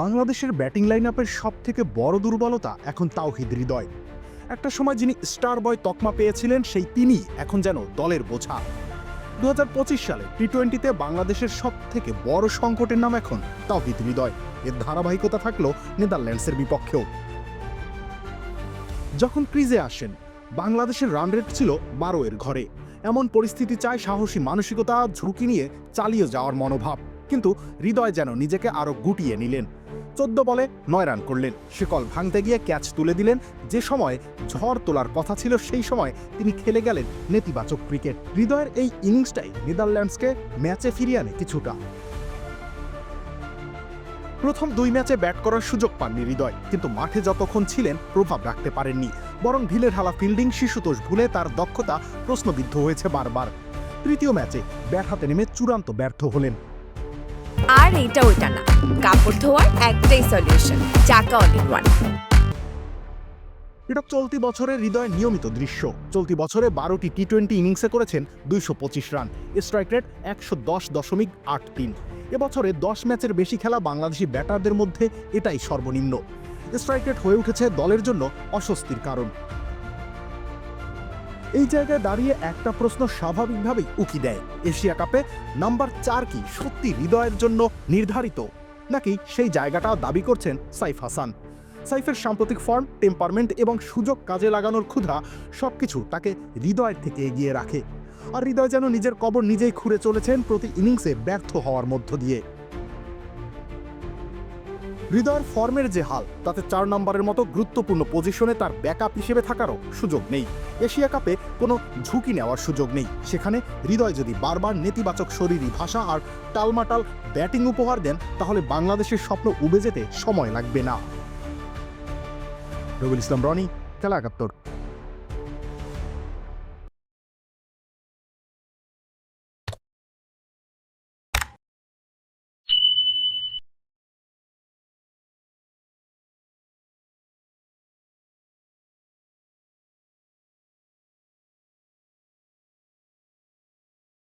বাংলাদেশের batting line আপের সব থেকে বড় দুর্বলতা এখন তাওহিদ হৃদয়। একটা সময় যিনি স্টার বয় তকমা পেয়েছিলেন, সেই তিনি এখন যেন দলের বোঝা। দু হাজার পঁচিশ সালে টি টোয়েন্টিতে বাংলাদেশের সব থেকে বড় সংকটের নাম এখন তাওহিদ হৃদয়। এর ধারাবাহিকতা থাকল নেদারল্যান্ডসের বিপক্ষেও। যখন ক্রিজে আসেন, বাংলাদেশের রান রেট ছিল বারো এর ঘরে। এমন পরিস্থিতি চায় সাহসী মানসিকতা, ঝুঁকি নিয়ে চালিয়ে যাওয়ার মনোভাব। কিন্তু হৃদয় যেন নিজেকে আরও গুটিয়ে নিলেন। চোদ্দ বলে নয় রান করলেন। শিকল ভাঙতে গিয়ে ক্যাচ তুলে দিলেন। যে সময় ঝড় তোলার কথা ছিল, সেই সময় তিনি খেলে গেলেন নেতিবাচক ক্রিকেট। হৃদয়ের এই ইনিংসটাই নেদারল্যান্ডসকে ম্যাচে ফিরিয়ে আনে কিছুটা। প্রথম দুই ম্যাচে ব্যাট করার সুযোগ পাননি হৃদয়, কিন্তু মাঠে যতক্ষণ ছিলেন প্রভাব রাখতে পারেননি। বরং ঢিলের হালা ফিল্ডিং শিশুতোষ ভুলে তার দক্ষতা প্রশ্নবিদ্ধ হয়েছে বারবার। তৃতীয় ম্যাচে ব্যাট হাতে নেমে চূড়ান্ত ব্যর্থ হলেন। আর এইটা ওইটা না। কাপড় ধোয়ার একটাই সলিউশন চাকা অল ওয়ান এটা চলতি বছরের হৃদয় নিয়মিত দৃশ্য। চলতি বছরে বারোটি টি টোয়েন্টি ইনিংসে করেছেন দুইশো পঁচিশ রান। স্ট্রাইক রেট একশো দশ দশমিক আট তিন। এবছরে দশ ম্যাচের বেশি খেলা বাংলাদেশি ব্যাটারদের মধ্যে এটাই সর্বনিম্ন। স্ট্রাইক রেট হয়ে উঠেছে দলের জন্য অস্বস্তির কারণ। এই জায়গায় দাঁড়িয়ে একটা প্রশ্ন স্বাভাবিকভাবেই উকি দেয়। এশিয়া কাপে নাম্বার চার কি সত্যি হৃদয়ের জন্য নির্ধারিত? নাকি সেই জায়গাটাও দাবি করছেন সাইফ হাসান। সাইফের সাম্প্রতিক ফর্ম, টেম্পারমেন্ট এবং সুযোগ কাজে লাগানোর ক্ষুধা সবকিছু তাকে হৃদয়ের থেকে এগিয়ে রাখে। আর হৃদয় যেন নিজের কবর নিজেই খুঁড়ে চলেছেন প্রতি ইনিংসে ব্যর্থ হওয়ার মধ্য দিয়ে। হৃদয়ের ফর্মের যে হাল, তাতে চার নম্বরের মতো গুরুত্বপূর্ণ পজিশনে তার ব্যাকআপ হিসেবে থাকারও সুযোগ নেই। এশিয়া কাপে কোনো ঝুঁকি নেওয়ার সুযোগ নেই। সেখানে হৃদয় যদি বারবার নেতিবাচক শরীরী ভাষা আর টালমাটাল ব্যাটিং উপহার দেন, তাহলে বাংলাদেশের স্বপ্ন উবে যেতে সময় লাগবে না। রবিল ইসলাম রনি খেলা একাত্তর